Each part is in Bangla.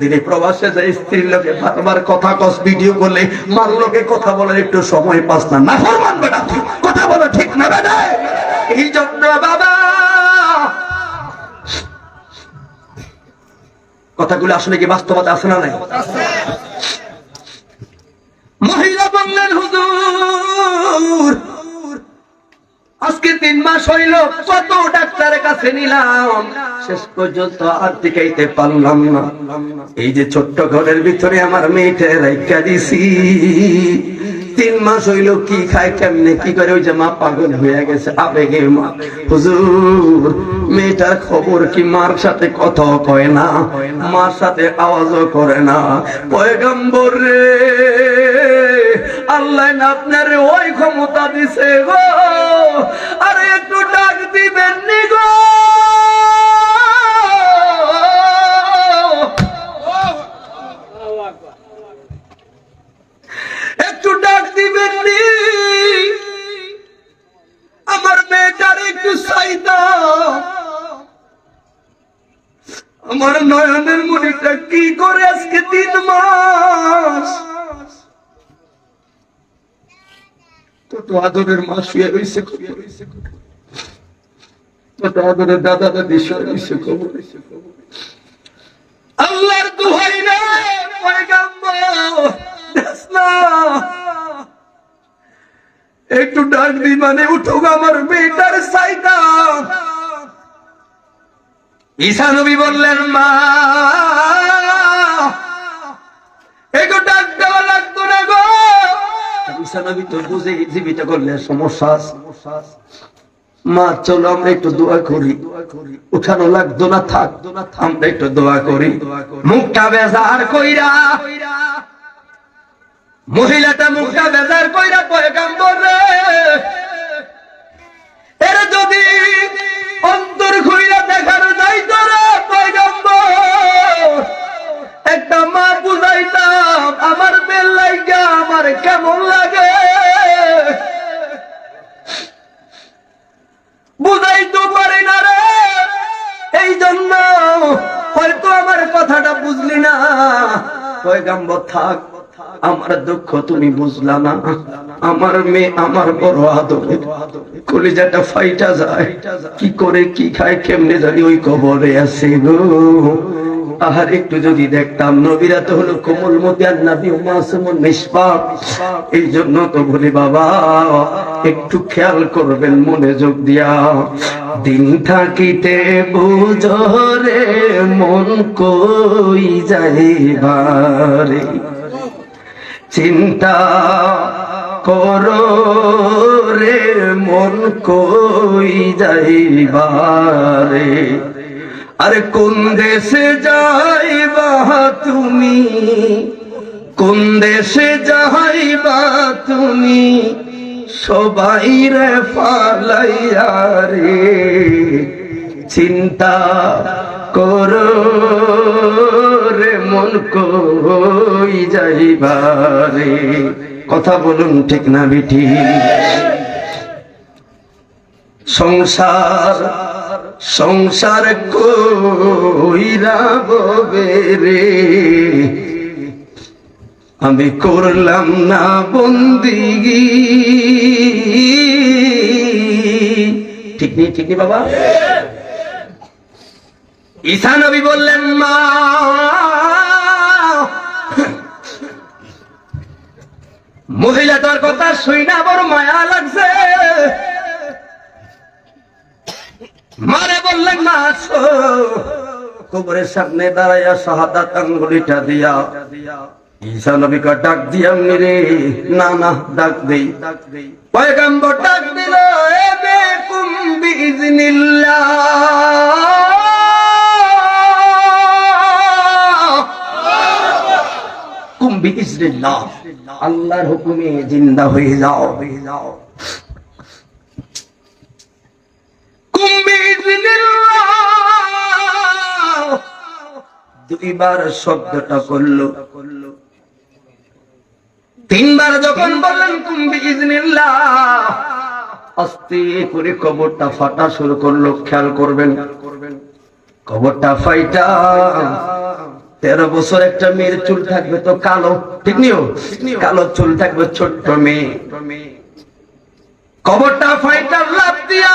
দিলে প্রবাসে যায় স্ত্রীর লোকে বারবার কথা কস ভিডিও করলে মার লোকে কথা বলার একটু সময় পাস না। কথা বলো ঠিক না বাবা, কথাগুলো আসলে কি বাস্তবতা আছে না নাই? মহিলা বললেন, হুজুর আজকে তিন মাস হইল, কত ডাক্তারের কাছে নিলাম। শেষ পর্যন্ত আর টিকাইতে পারলাম না। এই যে ছোট্ট ঘরের ভিতরে আমার মেয়েটা রাইখা দিছি। তিন মাস হইল, কি খায়, কেমনে, কি করে, ওই যে মা পাগল হয়ে গেছে, আবেগে মা। হুজুর, মেয়েটার খবর কি মার সাথে কথা কয় না? মার সাথে আওয়াজও করে না। পয়গম্বর রে আল্লাহ আপনার ওই ক্ষমতা দিছে গো। আরে একটু ডাক দিবেন নি গো। কত আদরের রয়েছে কত আদরের দাদা দাদি রয়েছে আল্লাহর দুহাই একটু ডাক দি মানে উঠুক আমার মেয়েটার সাইটা ঈসা নবী বললেন, মা, একটু ডাক দেওয়া ঈসা বুঝে জীবিত করলে সমস্যা মা, চলো, আমরা একটু দোয়া করি। উঠানো লাগতো না, থাক। আমরা একটু দোয়া করি। মুখটা বেজার কইরা। মহিলাটা মুখটা বেজার কইরা পয়গাম্বর। রে এর যদি অন্তর খুইলা দেখানো যাইতো রে। একটা মা বুঝাইতাম আমার বেল লাগা আমার কেমন লাগে? বুঝাইতে পারি না রে এই জন্য হয়তো আমার কথাটা বুঝলি না। পয়গাম্বর থাক, আমার দুঃখ তুমি বুঝলা না। আমার মেয়ে আমার বড় আদরের কলিজাটা ফাইটা যায়। কি করে, কি খায়, কেমনে জানি ওই কবরে আছে গো। আহার একটু যদি দেখতাম, নবীরা তো হলো কোমল মতি আর নাবি মাসুমুন নিষ্পাপ। এই জন্য তো বলি, বাবা, একটু খেয়াল করবেন, মনে যোগ দিয়া। দিন থাকিতে বুঝরে মন কই যাইবারে চিন্তা করো রে, মন কই যাইবারে আরে কোন দেশে যাইবা তুমি? কোন দেশে যাইবা তুমি? সবাই রে ফালাইয়া রে, চিন্তা করো রে, মন কই যাইবা রে? কথা বলুন ঠিক না, বিঠি? সংসার সংসার কইরা ববে রে? আমি করলাম না বন্দিগি ঠিক নেই ঠিক নেই বাবা। ঈসা নবী বললেন, মা মহিলাটার কথা শুই না বড় মায়া লাগছে। মারে বললেন, মা, আসো। কবরের সামনে দাঁড়াইয়া শাহাদাত আঙ্গুলিটা দিয়া ঈসা নবীকে ডাক দিয়াম রে না না, ডাক দেই। পয়গম্বর ডাক দিল, এ বেকুম বিইজনিল্লাহ। কুম বিইজনিল্লাহ। আল্লাহর হুকুমে জিন্দা হয়ে যাও হয়ে যাও। দুইবার শব্দটা করল। তিনবার যখন বললেন কুম্বি ইজনিল্লাহ আস্তে করে কবরটা ফাটা শুরু করল, খেয়াল করবেন। কবরটা ফাইটা। তেরো বছর একটা মেয়ের চুল থাকবে তো কালো, ঠিক নিও কালো চুল থাকবে ছোট্ট মেয়ে। কবরটা ফাইটার লাভ দিয়া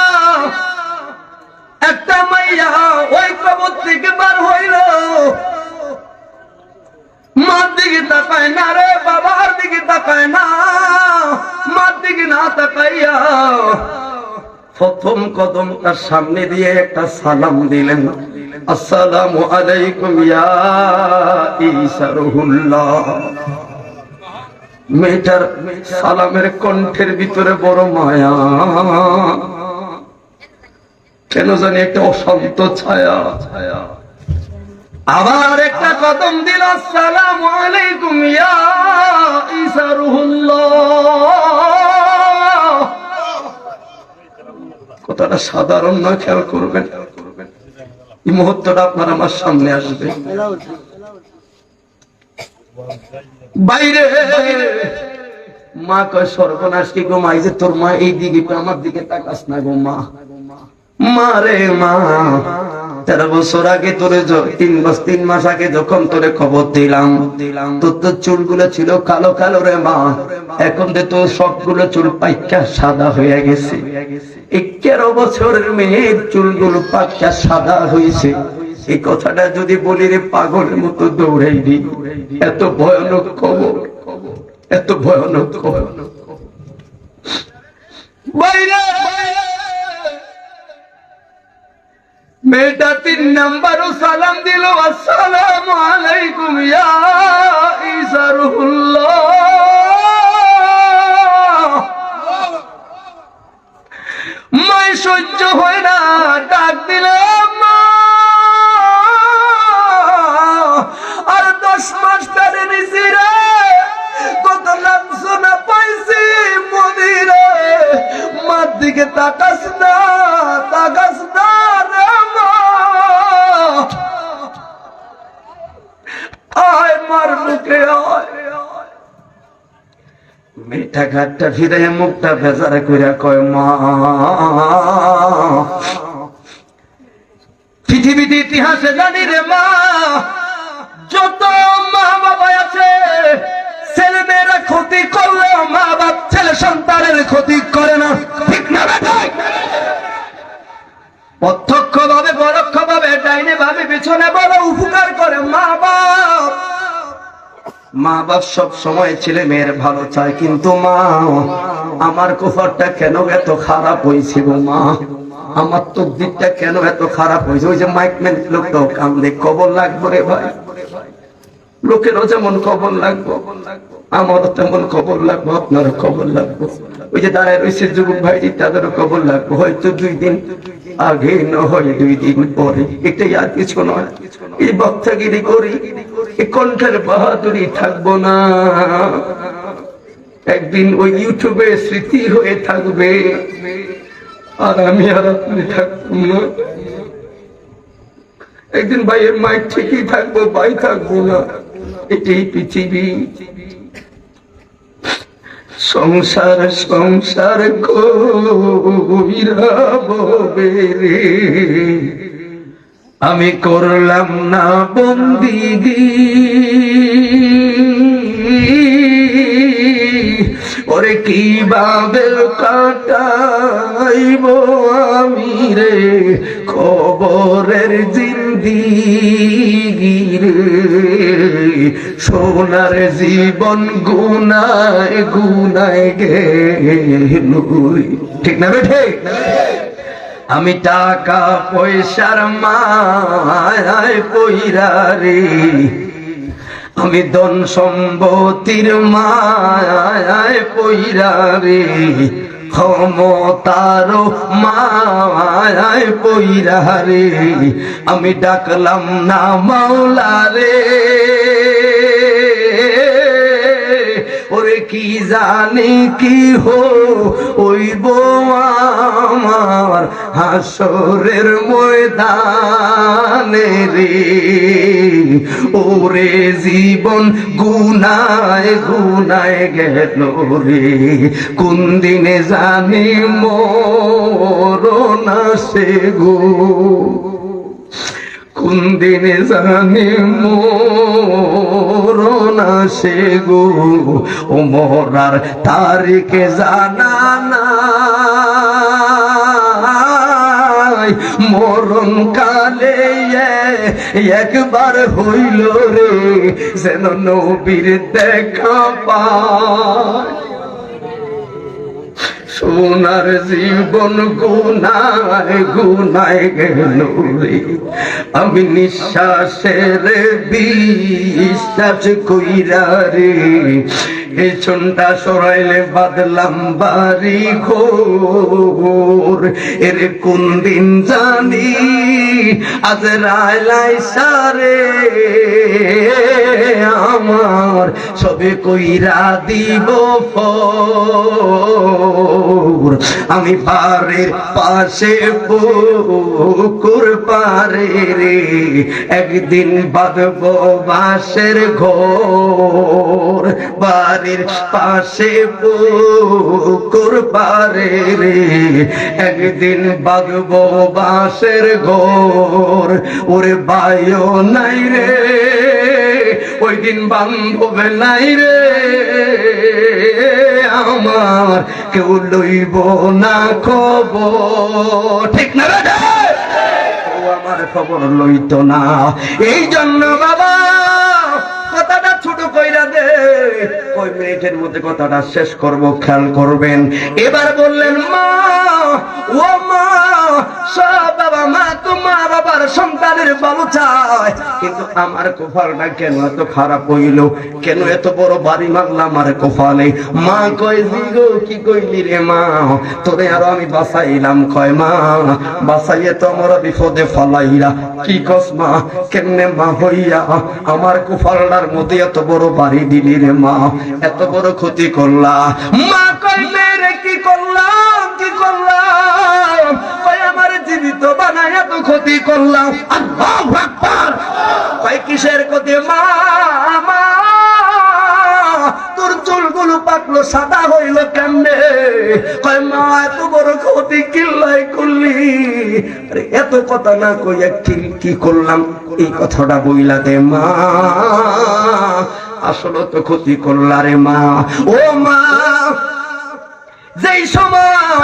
একটা মাইয়া ওই কবর থেকে বার হইল। মার দিকে তাকায় না রে বাবার দিকে তাকায় না। মার দিকে না তাকাইয়া প্রথম কদম তার সামনে দিয়ে একটা সালাম দিলেন। আসসালামু আলাইকুম ইয়া ঈসা রুহুল্লাহ। মেয়েটার সালামের কণ্ঠের ভিতরে বড় মায়া। কেন জানি একটা অশান্ত ছায়া। ছায়া আবার একটা কদম দিল, আসসালাম আলাইকুম ইয়া কথাটা সাধারণ না খেয়াল করবেন। এই মুহূর্তটা আপনার আমার সামনে আসবে। বাইরে, মা কয়, সর্বনাশ কি গো মা এই যে তোর মা এই দিকে আমার দিকে তাকাস না গো মা। মা রে মা। তেরো বছর আগে তোরে তিন মাস তিন মাস আগে যখন তোরে খবর দিলাম, তোর তো চুলগুলো ছিল কালো কালো রে মা। এখন তো তোর সবগুলো চুল পাইকা সাদা হয়ে গেছে। এগারো বছরের মেয়ের চুলগুলো পাক্কা সাদা হয়েছে। এই কথাটা যদি বলি রে, পাগলের মতো দৌড়াই দি। এত ভয়ানক খবর। এত ভয়ানক খবর। বাইরে! মেয়েটা তিন নাম্বারও সালাম দিল আসসালাম আলাইকুম ইয়া ঈসা মেয়েটা ঘাটটা ফিরে মুখটা ভেজারে করে কয়, মা, পৃথিবীতে ইতিহাসে জানি রে মা, যত মা বাবা আছে, ছেলে মেয়েরা ক্ষতি করলেও মা বাপ ছেলে সন্তানের ক্ষতি করে না। ঠিক না প্রত্যক্ষ ভাবে পরোক্ষ ভাবে ডাইনে ভাবে পিছনে বড় উপকার করে মা বাপ মা বাপ সব সময় ছেলে মেয়ের ভালো চায়, কিন্তু মা, আমার কুফরটা কেন এত খারাপ হয়েছে গো মা? আমার তো দিকটা কেন এত খারাপ হয়েছে? ওই যে মাইক মাইকম্যান লোকটাও কান্দে, কবর লাগবো রে ভাই। লোকেরও যেমন খবর লাগবো, আমারও তেমন খবর লাগবো, আপনারও খবর লাগবো। ওই যে দাঁড়ায় রয়েছে যুবক ভাইটি, তাদেরও খবর লাগবো। হয়তো দুই দিন আগে না হয় দুই দিন পরে, এটাই আর কিছু নয়। এই বক্তাগিরি করি কণ্ঠের বাহাদুরি থাকব না। একদিন ওই ইউটিউবে স্মৃতি হয়ে থাকবে। আর আমি আর আপনি থাকব না। একদিন ভাইয়ের মায়ের ঠিকই থাকব, ভাই থাকব না। এটাই পৃথিবী। সংসার সংসার কইরা ববে রে। আমি করলাম না বন্দিগি। ওরে কি কীভাবে কাটাইব আমি রে খবরের জিন্দিগি রে সোনার জীবন গুনায় গুনায় গেল ঠিক না বেঠে আমি টাকা পয়সার মায় পইরা রে। আমি ধন সম্পত্তির মায় পইরা রে। ক্ষমতার মায় পইরা রে। আমি ডাকলাম না মাওলা রে। কি জানি কি হো ওইব আমার হাসরের ময়দানে রে। ওরে জীবন গুনায় গুনায় গেল রে। কোন দিনে জানি মরণ আসে গো। কোন দিনে জানি মরণ আসে গো। ও মরার তারিখে জানা নাই। মরণ কালে একবার হইল রে, যেন নবীর দেখা পায়। সোনার জীবন গুনায় গুনায় গেল আমি নিঃশ্বাসের বিশ্বাস কইরা রে পেছনটা সরাইলে বাদলাম বাড়ি ঘোর। এর কোন দিন জানি আজ রায়লাই সারে আমার সবে কইরা দিব আমি পারের পাশে পুকুর পারে রে, একদিন বাঁধব বাঁশের ঘোর। বাড়ির পাশে পুকুর পারে রে, একদিন বাঁধব বাঁশের ঘোর। ওরে বায়ো নাই রে, ওই দিন বান্ধব নাই রে, আমার কেউ লইব না খবর। ঠিক না রে? আমার খবর লইত না। এই জন্য বাবা, কথাটা ছোট কইরা মিনিটের মধ্যে কথাটা শেষ করব, খেয়াল করবেন। এবার বললেন, মা, ও মা বাবা মা সন্তানের চায়। কিন্তু আমার কপালটা কেন এত খারাপ হইল? কেন এত বড় বাড়ি মারলাম আমার মা কয় কি কইলি রে মা? তোরে আরও আমি কয়, মা বাসাইয়ে তো আমার বিপদে ফলাইরা কি কস মা, কেমনে মা হইয়া আমার কুফালটার মধ্যে এত বড় বাড়ি দিলি রে মা? এত বড় ক্ষতি করলা। মা কই মেরে কি করলাম কি করলাম? ক্ষতি করলাম। আল্লাহু আকবার। কই কিসের ক্ষতি? মা তোর চুলগুলো পাকলো সাদা হইল কেমনে? কয়, মা, এত বড় ক্ষতি কিল্লাই করলি? আরে, এত কথা না কইয়া কি কি করলাম? এই কথাটা বইলা দে, মা। আসলে তো ক্ষতি করলা রে, মা। ও মা, যেই সময়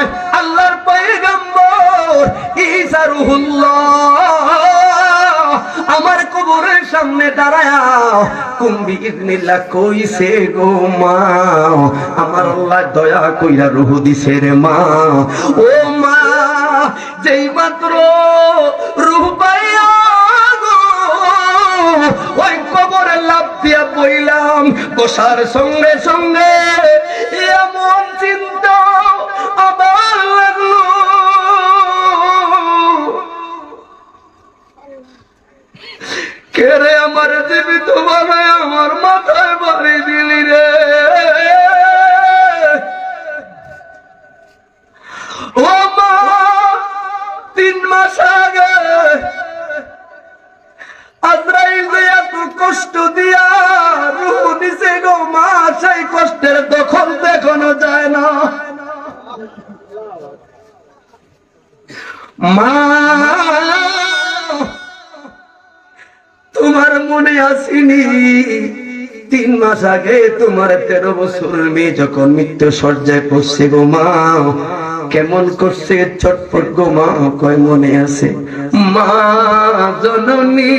কইছে গো মা আমার আল্লাহ দয়া কইরা রুহু দিছে রে মা ও মা, যেই মাত্র রুহ পাইয়া ওই কবরে লাভ দিয়া পইলাম বসার সঙ্গে সঙ্গে জীবিত বানায় আমার মাথায় বাড়ি দিলি রে। ও মা, তিন মাস আগে কষ্ট দিয়া রুহ দিছে গো মা, সেই কষ্টের দখল দেখানো যায় না। মা মনে আসিনি। তিন মাস আগে তোমার তেরো বছর মেয়ে যখন মৃত্যু সজ্জায় পড়ছে গো মা, কেমন করছে চটপট গো মা, কয় মনে আছে। মা, জননী,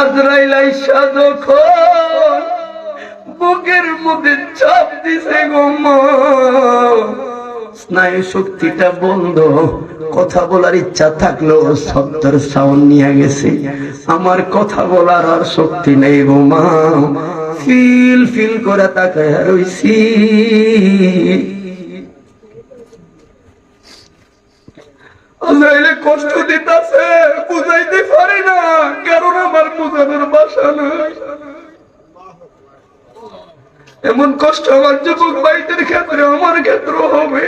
আজরাইল আইসা যখন বুকের মধ্যে চাপ দিছে গো মা স্নায়ু শক্তিটা বন্ধ। কথা বলার ইচ্ছা সাউন্ড নিয়ে গেছে। আমার কথা বলার আর শক্তি নেই গো মা। ফিল ফিল করে তাকায় রইছি। কষ্ট দিতেছে, বুঝাইতে পারি না, কারণ আমার বুঝানোর বাসা এমন কষ্ট আমার যুবক ভাইদের ক্ষেত্রে, আমার ক্ষেত্র হবে।